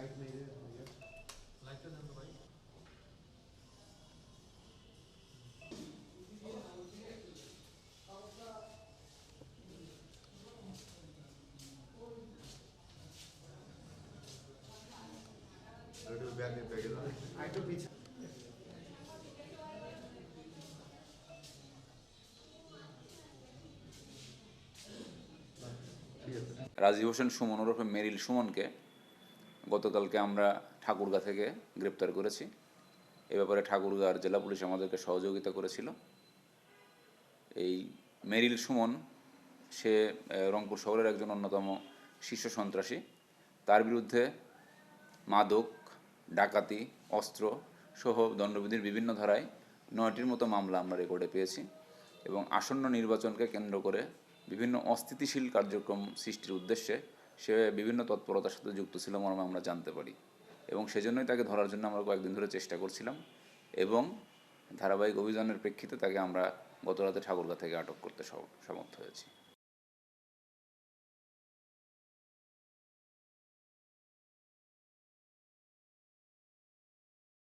Light नहीं है भैया लाइट देन तो भाई একটু ব্যাগ ব্যাগে দাও आई तो पीछे ঠিক আছে রাজীব হোসেন সুমন ওরফে মেরিল সুমনকে গতকালকে আমরা ঠাকুরগা থেকে গ্রেপ্তার করেছি। এ ব্যাপারে ঠাকুরগাঁর জেলা পুলিশ আমাদেরকে সহযোগিতা করেছিল। এই মেরিল সুমন, সে রংপুর শহরের একজন অন্যতম শীর্ষ সন্ত্রাসী। তার বিরুদ্ধে মাদক, ডাকাতি, অস্ত্র সহ দণ্ডবিধির বিভিন্ন ধারায় নয়টির মতো মামলা আমরা রেকর্ডে পেয়েছি এবং আসন্ন নির্বাচনকে কেন্দ্র করে বিভিন্ন অস্থিতিশীল কার্যক্রম সৃষ্টির উদ্দেশ্যে সে বিভিন্ন তৎপরতার সাথে যুক্ত ছিল মর্মে আমরা জানতে পারি। এবং সেজন্যই তাকে ধরার জন্য আমরা কয়েকদিন ধরে চেষ্টা করছিলাম এবং ধারাবাহিক অভিযানের প্রেক্ষিতে তাকে আমরা গতরাতে ঠাকুরগা থেকে আটক করতে সম- সমর্থ হয়েছি।